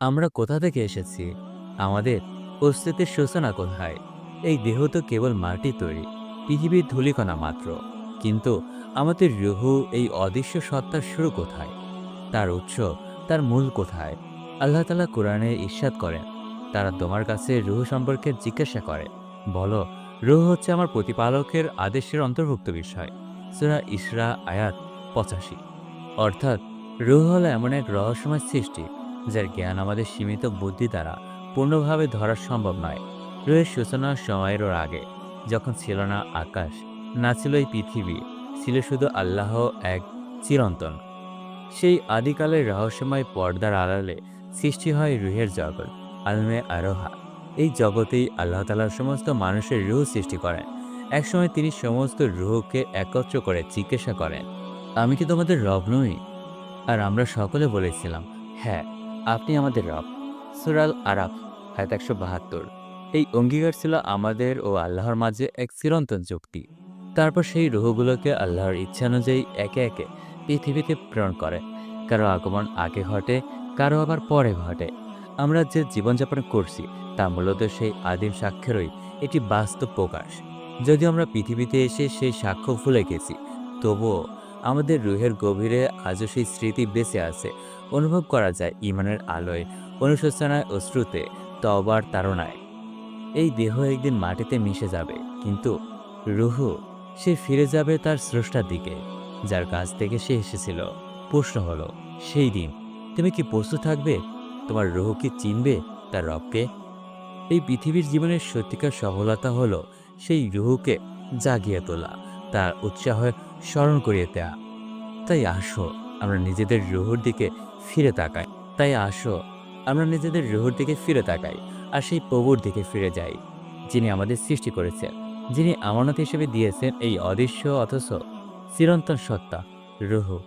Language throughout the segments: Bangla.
আমরা কোথা থেকে এসেছি? আমাদের অস্তিত্বের সূচনা কোথায়? এই দেহ তো কেবল মাটি তৈরি, পৃথিবীর ধূলিকণা মাত্র। কিন্তু আমাদের রুহু এই অদৃশ্য সত্তার শুরু কোথায়? তার উৎস, তার মূল কোথায়? আল্লাহ তালা কোরআনে ঈর্ষাদ করেন, তারা তোমার কাছে রুহ সম্পর্কে জিজ্ঞাসা করে। বলো, রুহ হচ্ছে আমার প্রতিপালকের আদেশের অন্তর্ভুক্ত বিষয়। সুরা ইসরা আয়াত পঁচাশি। অর্থাৎ রুহ হলো এমন এক রহস্যময় সৃষ্টি যার জ্ঞান আমাদের সীমিত বুদ্ধি দ্বারা পূর্ণভাবে ধরা সম্ভব নয়। রুহের সূচনার সময়েরও আগে যখন ছিল না আকাশ, না ছিল এই পৃথিবী, ছিল শুধু আল্লাহ এক চিরন্তন। সেই আদিকালের রহস্যময় পর্দার আড়ালে সৃষ্টি হয় রুহের জগৎ, আলমে আরোহা। এই জগতেই আল্লাহ তালার সমস্ত মানুষের রুহ সৃষ্টি করেন। একসময় তিনি সমস্ত রুহকে একত্র করে জিজ্ঞাসা করেন, আমি কি তোমাদের রব নই? আর আমরা সকলে বলেছিলাম হ্যাঁ। আপনি আমাদের রব। সুরাল আরাফ হায়াত একশো বাহাত্তর। এই অঙ্গীকার ছিল আমাদের ও আল্লাহর মাঝে এক চিরন্তন চুক্তি তারপর সেই রুহগুলোকে আল্লাহর ইচ্ছানুযায়ী একে একে পৃথিবীতে প্রেরণ করে। কারও আগমন আগে ঘটে, কারও আবার পরে ঘটে। আমরা যে জীবনযাপন করছি, তা মূলত সেই আদিম সাক্ষ্যেরই এটি বাস্তব প্রকাশ। যদি আমরা পৃথিবীতে এসে সেই সাক্ষ্য ভুলে গেছি, তবুও আমাদের রুহের গভীরে আজও সেই স্মৃতি বেঁচে আছে। অনুভব করা যায় ইমানের আলোয়, অনুশোচনায় অশ্রুতে তবার তাড়নায়। এই দেহ একদিন মাটিতে মিশে যাবে, কিন্তু রুহু, সে ফিরে যাবে তার স্রষ্টার দিকে, যার কাছ থেকে সে এসেছিল। প্রশ্ন হলো, সেই দিন তুমি কি প্রস্তুত থাকবে? তোমার রুহু কি চিনবে তার রবকে? এই পৃথিবীর জীবনের সত্যিকার সফলতা হলো সেই রুহুকে জাগিয়ে তোলা, তার উৎসাহে স্মরণ করিয়ে দেয়া। তাই আসো, আমরা নিজেদের রুহুর দিকে ফিরে তাকাই। তাই আসো, আমরা নিজেদের রুহুর দিকে ফিরে তাকাই আর সেই প্রভুর দিকে ফিরে যাই, যিনি আমাদের সৃষ্টি করেছেন যিনি আমানত হিসেবে দিয়েছেন এই অদৃশ্য অথচ চিরন্তন সত্তা, রুহু।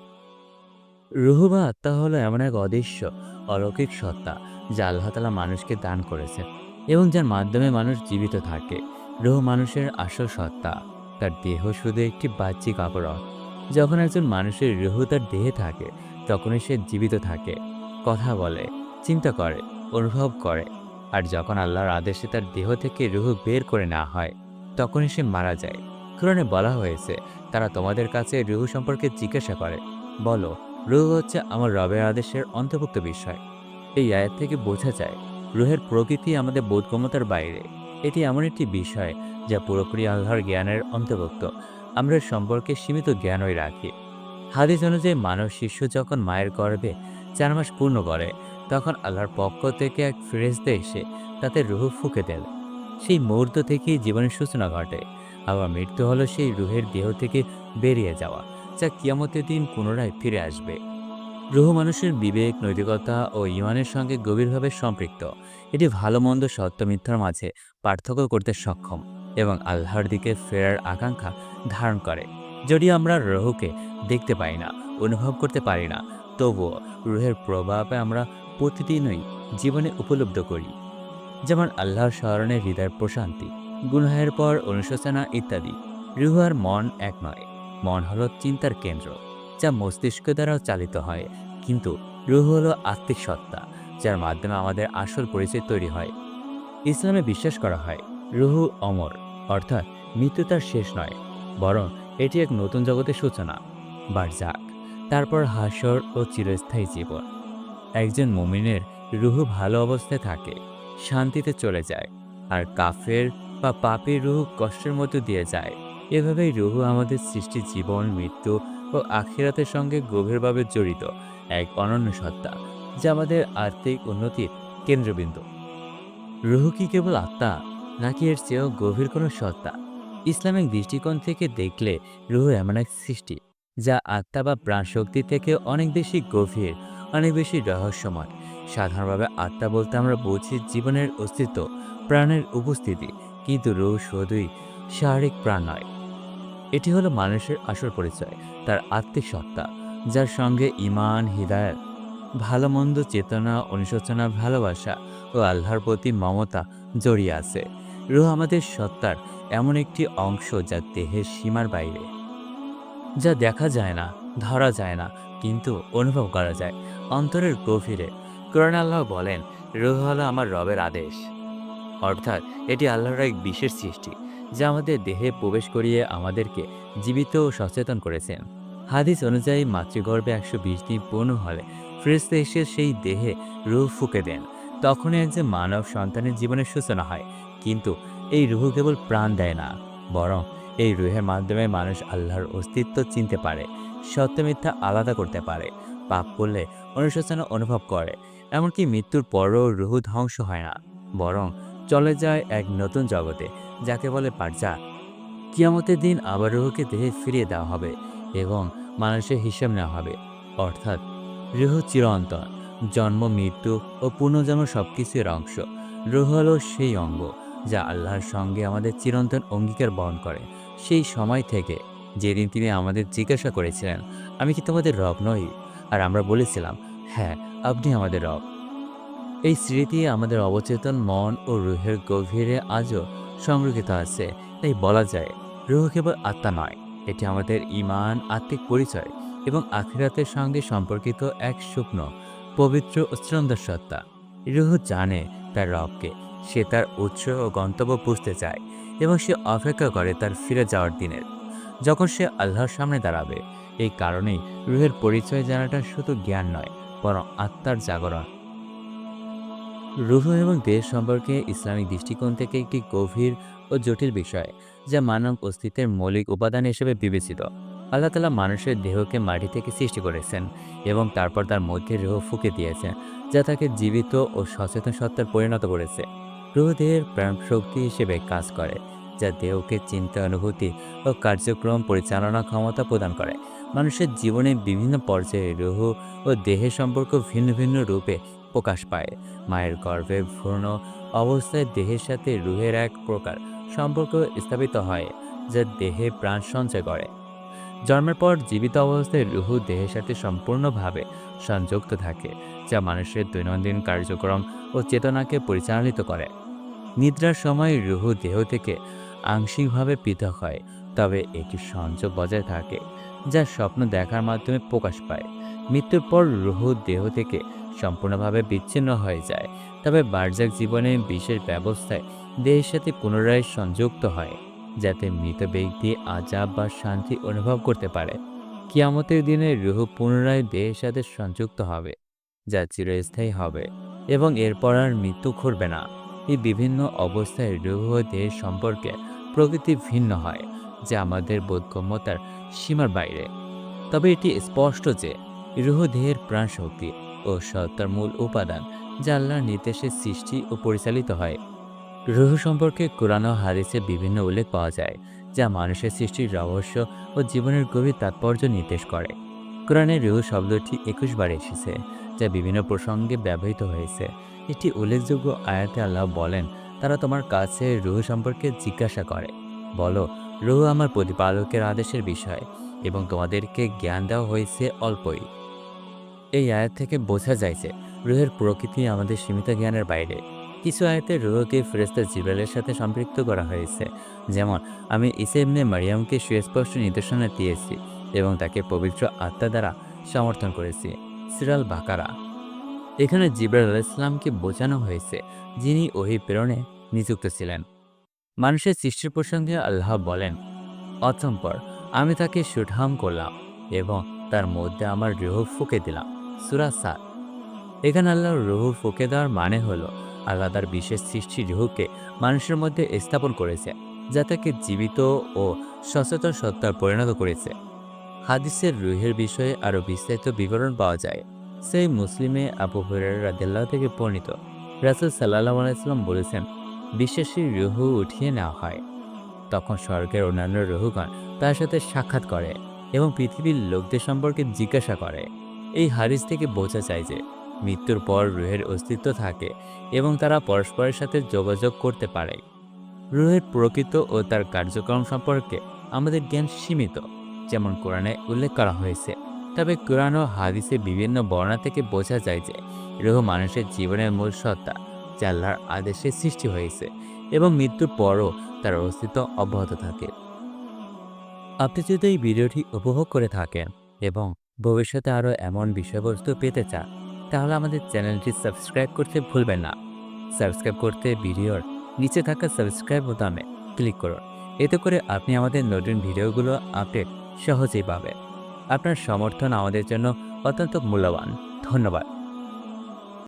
রুহু বা আত্মা হলো এমন এক অদৃশ্য, অলৌকিক সত্তা, যা আল্লাহ তালা মানুষকে দান করেছেন এবং যার মাধ্যমে মানুষ জীবিত থাকে। রুহু মানুষের আসল সত্তা, তার দেহ শুধু একটি বাহ্যিক আবরণ। যখন একজন মানুষের রুহু তার দেহে থাকে তখনই সে জীবিত থাকে। কথা বলে, চিন্তা করে, অনুভব করে। আর যখন আল্লাহর আদেশে তার দেহ থেকে রুহ বের করে না হয়, তখনই সে মারা যায়। কোরআনে বলা হয়েছে, তারা তোমাদের কাছে রুহু সম্পর্কে জিজ্ঞাসা করে। বলো, রুহু হচ্ছে আমার রবের আদেশের অন্তর্ভুক্ত বিষয়। এই আয়াত থেকে বোঝা যায়, রুহের প্রকৃতি আমাদের বোধগম্যতার বাইরে। এটি এমন একটি বিষয় যা পুরোপুরি আল্লাহর জ্ঞানের অন্তর্ভুক্ত। আমরা সম্পর্কে সীমিত জ্ঞানই রাখি। হাদিস অনুযায়ী মানব শিশু যখন মায়ের গর্ভে চার মাস পূর্ণ করে, তখন আল্লাহর পক্ষ থেকে এক ফেরেশতা এসে তাতে রুহু ফুঁকে দেয় সেই মুহূর্ত থেকেই জীবনের সূচনা ঘটে। আবার মৃত্যু হলো সেই রুহের দেহ থেকে বেরিয়ে যাওয়া, যা কিয়ামতের দিন পুনরায় ফিরে আসবে। রুহ মানুষের বিবেক, নৈতিকতা ও ইমানের সঙ্গে গভীরভাবে সম্পৃক্ত। এটি ভালো, মন্দ, সত্য, মিথ্যার মাঝে পার্থক্য করতে সক্ষম এবং আল্লাহর দিকে ফেরার আকাঙ্ক্ষা ধারণ করে। যদি আমরা রুহকে দেখতে পাই না, অনুভব করতে পারি না, তবুও রুহের প্রভাবে আমরা প্রতিদিনই জীবনে উপলব্ধ করি। যেমন আল্লাহর স্মরণে হৃদয়ের প্রশান্তি গুনহায়ের পর অনুশোচনা ইত্যাদি। রুহ আর মন এক নয়, মন হলো চিন্তার কেন্দ্র, যা মস্তিষ্ক দ্বারাও চালিত হয়। কিন্তু রুহ হলো আত্মিক সত্তা, যার মাধ্যমে আমাদের আসল পরিচয় তৈরি হয়। ইসলামে বিশ্বাস করা হয়, রুহু অমর, অর্থাৎ মৃত্যু তার শেষ নয়, বরং এটি এক নতুন জগতের সূচনা। বারজাক তারপর হাসর ও চিরস্থায়ী জীবন। একজন মুমিনের রুহু ভালো অবস্থায় থাকে, শান্তিতে চলে যায়, আর কাফের বা পাপের রুহু কষ্টের মধ্যে দিয়ে যায়। এভাবেই রুহু আমাদের সৃষ্টি জীবন, মৃত্যু ও আখিরাতের সঙ্গে গভীরভাবে জড়িত এক অনন্য সত্তা, যা আমাদের আর্থিক উন্নতির কেন্দ্রবিন্দু। রুহু কি কেবল আত্মা, নাকি এর চেয়েও গভীর কোনো সত্তা? ইসলামিক দৃষ্টিকোণ থেকে দেখলে রুহু এমন এক সৃষ্টি, যা আত্মা বা প্রাণশক্তি থেকে অনেক বেশি গভীর, অনেক বেশি রহস্যময়। সাধারণভাবে আত্মা বলতে আমরা বুঝি জীবনের অস্তিত্ব, প্রাণের উপস্থিতি, কিন্তু রুহ শুধুই শারীরিক প্রাণ নয়। এটি হলো মানুষের আসল পরিচয়, তার আত্মিক সত্তা, যার সঙ্গে ইমান হৃদায়ত ভালো মন্দ চেতনা, অনুশোচনা, ভালোবাসা ও আল্লাহর প্রতি মমতা জড়িয়ে আছে। রুহ আমাদের সত্তার এমন একটি অংশ যা দেহের সীমার বাইরে। যা দেখা যায় না, ধরা যায় না, কিন্তু অনুভব করা যায়। অন্তরের গভীরে কোরআন আল্লাহ বলেন, রুহ হলো আমার রবের আদেশ। অর্থাৎ এটি আল্লাহর এক বিশেষ সৃষ্টি, যা আমাদের দেহে প্রবেশ করিয়ে আমাদেরকে জীবিত ও সচেতন করেছেন হাদিস অনুযায়ী মাতৃগর্ভে একশো বিশ দিন পূর্ণ হলে ফ্রেস্তে এসে সেই দেহে রুহ ফুকে দেন। তখনই একজন মানব সন্তানের জীবনের সূচনা হয়। কিন্তু এই রুহ কেবল প্রাণ দেয় না, বরং এই রুহের মাধ্যমে মানুষ আল্লাহর অস্তিত্ব চিনতে পারে, সত্য মিথ্যা আলাদা করতে পারে, পাপ করলে অনুশোচনা অনুভব করে, এমনকি মৃত্যুর পরও রুহু ধ্বংস হয় না, বরং চলে যায় এক নতুন জগতে, যাকে বলে পার্জা। কিয়ামতের দিন আবার রুহুকে দেহে ফিরিয়ে দেওয়া হবে এবং মানুষের হিসেব নেওয়া হবে, অর্থাৎ রুহ চিরন্তন জন্ম, মৃত্যু ও পুনর্জন্ম সব কিছুর অংশ, রুহ হলো সেই অঙ্গ যা আল্লাহর সঙ্গে আমাদের চিরন্তন অঙ্গীকার বহন করে। সেই সময় থেকে যেদিন তিনি আমাদের জিজ্ঞাসা করেছিলেন, আমি কি তোমাদের রব নই? আর আমরা বলেছিলাম হ্যাঁ আপনি আমাদের রব। এই স্মৃতি আমাদের অবচেতন মন ও রুহের গভীরে আজও সংরক্ষিত আছে। তাই বলা যায়, রুহ কেবল আত্মা নয়, এটি আমাদের ইমান আত্মিক পরিচয় এবং আখিরাতের সঙ্গে সম্পর্কিত এক শুকনো, পবিত্র ও সত্তা। রুহ জানে তার রবকে। সে তার উৎস ও গন্তব্য বুঝতে চায় এবং সে অপেক্ষা করে তার ফিরে যাওয়ার দিনের। যখন সে আল্লাহর সামনে দাঁড়াবে, এই কারণেই রুহের পরিচয় জানাটা শুধু জ্ঞান নয়, বরং আত্মার জাগরণ। রুহ এবং দেশ সম্পর্কে ইসলামিক দৃষ্টিকোণ থেকে একটি গভীর ও জটিল বিষয়, যা মানব অস্তিত্বের মৌলিক উপাদান হিসেবে বিবেচিত। আল্লাহ তালা মানুষের দেহকে মাটি থেকে সৃষ্টি করেছেন এবং তারপর তার মধ্যে রুহ ফুঁকে দিয়েছেন, যা তাকে জীবিত ও সচেতন সত্তার পরিণত করেছে। রুহ প্রাণ শক্তি হিসেবে কাজ করে, যা দেহকে চিন্তা, অনুভূতি ও কার্যক্রম পরিচালনা ক্ষমতা প্রদান করে। মানুষের জীবনে বিভিন্ন পর্যায়ে রুহ ও দেহের সম্পর্ক ভিন্ন ভিন্ন রূপে প্রকাশ পায়। মায়ের গর্ভে ভ্রূণ অবস্থায় দেহের সাথে রুহের এক প্রকার সম্পর্ক স্থাপিত হয়, যা দেহে প্রাণ সঞ্চয় করে। জন্মের পর জীবিত অবস্থায় রুহু দেহের সাথে সম্পূর্ণভাবে সংযুক্ত থাকে, যা মানুষের দৈনন্দিন কার্যক্রম ও চেতনাকে পরিচালিত করে। নিদ্রার সময় রুহু দেহ থেকে আংশিকভাবে পৃথক হয়, তবে এটি সংযোগ বজায় থাকে, যা স্বপ্ন দেখার মাধ্যমে প্রকাশ পায়। মৃত্যুর পর রুহু দেহ থেকে সম্পূর্ণভাবে বিচ্ছিন্ন হয়ে যায়, তবে বার্জাক জীবনে বিশেষ ব্যবস্থায় দেহের সাথে পুনরায় সংযুক্ত হয়, যাতে মৃত ব্যক্তি আজাব বা শান্তি অনুভব করতে পারে। কিয়ামতের দিনে রুহ পুনরায় দেহের সাথে সংযুক্ত হবে, যা চিরস্থায়ী হবে, এবং এরপর আর মৃত্যু ঘটবে না। এই বিভিন্ন অবস্থায় রুহ সম্পর্কে প্রকৃতি ভিন্ন হয়, যা আমাদের বোধগম্যতার সীমার বাইরে। তবে এটি স্পষ্ট যে দেহের প্রাণ ও সত্তার মূল উপাদান যা আল্লাহর নির্দেশে সৃষ্টি ও পরিচালিত হয়। রুহ সম্পর্কে কোরআন ও হাদিসে বিভিন্ন উল্লেখ পাওয়া যায়, যা মানুষের সৃষ্টির রহস্য ও জীবনের গভীর তাৎপর্য নির্দেশ করে। কোরআনে রুহ শব্দটি একুশ বার এসেছে, যা বিভিন্ন প্রসঙ্গে ব্যবহৃত হয়েছে। একটি উল্লেখযোগ্য আয়াতে আল্লাহ বলেন, তারা তোমার কাছে রুহ সম্পর্কে জিজ্ঞাসা করে। বলো, রুহ আমার প্রতিপালকের আদেশের বিষয় এবং তোমাদেরকে জ্ঞান দেওয়া হয়েছে অল্পই। এই আয়াত থেকে বোঝা যায় যে রুহের প্রকৃতি আমাদের সীমিত জ্ঞানের বাইরে। কিছু আয়াতে রুহকে ফেরেস্তা জিব্রাইলের সাথে সম্পৃক্ত করা হয়েছে। যেমন, আমি ইসেমনে মারিয়ামকে সুস্পষ্ট নির্দেশনা দিয়েছি এবং তাকে পবিত্র আত্মা দ্বারা সমর্থন করেছি। সিরাল বাকারা এখানে জিব্রাইল আলাহ ইসলামকে বোঝানো হয়েছে যিনি ওহি প্রেরণে নিযুক্ত ছিলেন। মানুষের সৃষ্টির প্রসঙ্গে আল্লাহ বলেন, অতঃপর আমি তাকে সুঠাম করলাম এবং তার মধ্যে আমার রুহ ফুঁকে দিলাম। সুরা সাত। এখানে আল্লাহর রুহ ফুঁকে দেওয়ার মানে হলো আল্লাহ তার বিশেষ সৃষ্টি রুহকে মানুষের মধ্যে স্থাপন করেছে, যা তাকে জীবিত ও সচেতন সত্তার পরিণত করেছে। হাদিসের রুহের বিষয়ে আরও বিস্তারিত বিবরণ পাওয়া যায়। সেই মুসলিমে আবু হুরার রাদিল্লাহ থেকে বর্ণিত। রাসুল সাল্লাহ আলাইসাল্লাম বলেছেন বিশ্বাসী রুহু উঠিয়ে নেওয়া হয়। তখন স্বর্গের অন্যান্য রুহুগণ তার সাথে সাক্ষাৎ করে এবং পৃথিবীর লোকদের সম্পর্কে জিজ্ঞাসা করে। এই হারিস থেকে বোঝা যায় যে, মৃত্যুর পর রুহের অস্তিত্ব থাকে এবং তারা পরস্পরের সাথে যোগাযোগ করতে পারে। রুহের প্রকৃত ও তার কার্যক্রম সম্পর্কে আমাদের জ্ঞান সীমিত, যেমন কোরআনে উল্লেখ করা হয়েছে। তবে কোরআন ও হাদিসে বিভিন্ন বর্ণা থেকে বোঝা যায় যে রুহ মানুষের জীবনের মূল সত্তা যা আল্লাহর আদেশে সৃষ্টি হয়েছে এবং মৃত্যুর পরও তার অস্তিত্ব অব্যাহত থাকে। আপনি যদি এই ভিডিওটি উপভোগ করে থাকেন এবং ভবিষ্যতে আরও এমন বিষয়বস্তু পেতে চান, তাহলে আমাদের চ্যানেলটি সাবস্ক্রাইব করতে ভুলবেন না। সাবস্ক্রাইব করতে ভিডিওর নিচে থাকা সাবস্ক্রাইব বোতামে ক্লিক করুন। এতে করে আপনি আমাদের নতুন ভিডিওগুলো আপডেট সহজেই পাবেন। আপনার সমর্থন আমাদের জন্য অত্যন্ত মূল্যবান। ধন্যবাদ।